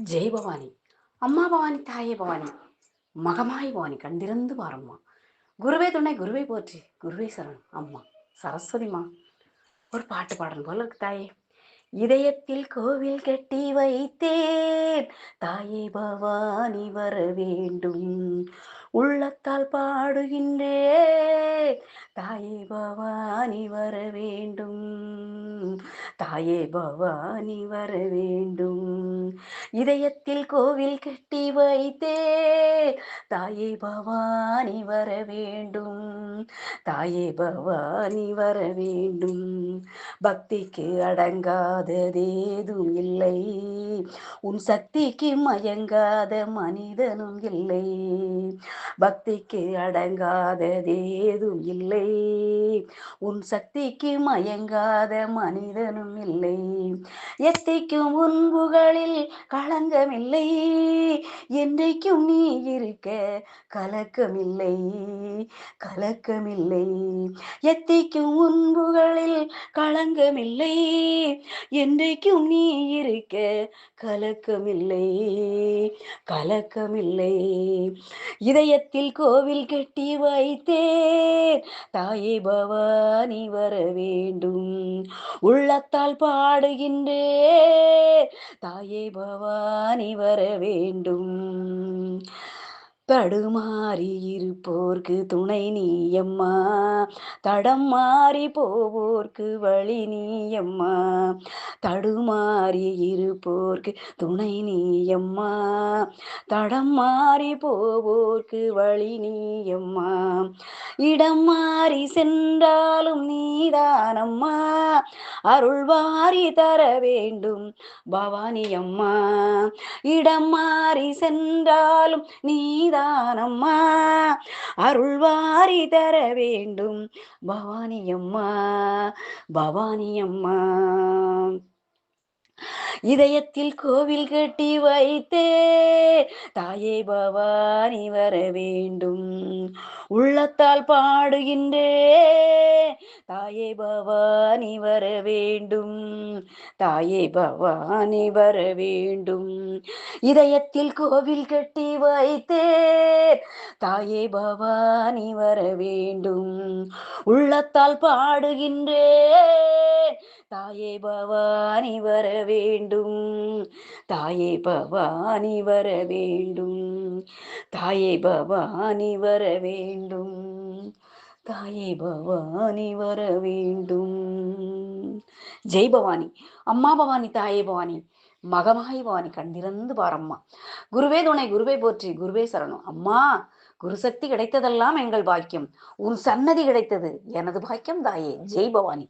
ஜெய் பவானி. அம்மா பவானி தாயே பவானி. மகமாய் பவானி கண்டிருந்து பாரம்மா. குருவே துணை குருவை போற்றி குருவே சரணம் அம்மா. சரஸ்வதிமா ஒரு பாட்டு பாடணும் போல இருக்கு தாயே. இதயத்தில் கோவில் கட்டி வைத்தேன். தாயே பவானி வர வேண்டும். உள்ளத்தால் பாடுகின்றே தாயே பவானி வர வேண்டும். தாயே பவானி வர வேண்டும். இதயத்தில் கோவில் கட்டி வைத்தே. தாயே பவானி வர வேண்டும். தாயே பவானி வர வேண்டும். பக்திக்கு அடங்காததேதும் இல்லை. உன் சக்திக்கு மயங்காத மனிதனும் இல்லை. பக்திக்கு அடங்காததேதும் இல்லை. உன் சக்திக்கு மயங்காத மனிதனும் இல்லை எத்தைக்கும் உன் புகழில் களங்கமில்லை என்றைக்கும் நீ இருக்க கலக்கமில்லை. கலக்கமில்லை. எத்தைக்கும் உன் புகழில் களங்கமில்லை என்றைக்கும் நீ இருக்க கலக்கமில்லை. கலக்கமில்லை. இதயத்தில் கோவில் கட்டி வைத்தேன். தாயே பவானி வர வேண்டும். உள்ளத்தால் பாடுகின்றே. தாயே பவானி வர வேண்டும். தடுமாறி இருப்போர்க்கு துணை நீயம்மா. தடம் மாறி போவோர்க்கு வழி நீயம்மா. தடுமாறி இருப்போர்க்கு துணை நீயம்மா. தடம் மாறி போவோர்க்கு வழி நீயம்மா. இடம் மாறி சென்றாலும் நீதானம்மா. அருள் வாரி தர வேண்டும் பவானி அம்மா இடம் மாறி சென்றாலும் நீதானம்மா அருள்வாரி தர வேண்டும். பவானியம்மா பவானியம்மா. இதயத்தில் கோவில் கட்டி வைத்தே தாயே பவானி வர வேண்டும். உள்ளத்தால் பாடுகின்றே தாயே பவானி வர வேண்டும். தாயே பவானி வர வேண்டும். இதயத்தில் கோவில் கட்டி வைத்தே தாயே பவானி வர வேண்டும். உள்ளத்தால் பாடுகின்றே தாயே பவானி வர வேண்டும். தாயே பவானி வர வேண்டும். தாயே பவானி வர வேண்டும். தாயே பவானி வர வேண்டும். ஜெய் பவானி அம்மா பவானி தாயே பவானி மகமாய் பவானி கண்டிருந்து பாரம்மா குருவே துணை குருவே போற்றி குருவே சரணம். அம்மா குரு சக்தி கிடைத்ததெல்லாம் எங்கள் பாக்கியம். உன் சன்னதி கிடைத்தது எனது பாக்கியம் தாயே. ஜெய் பவானி.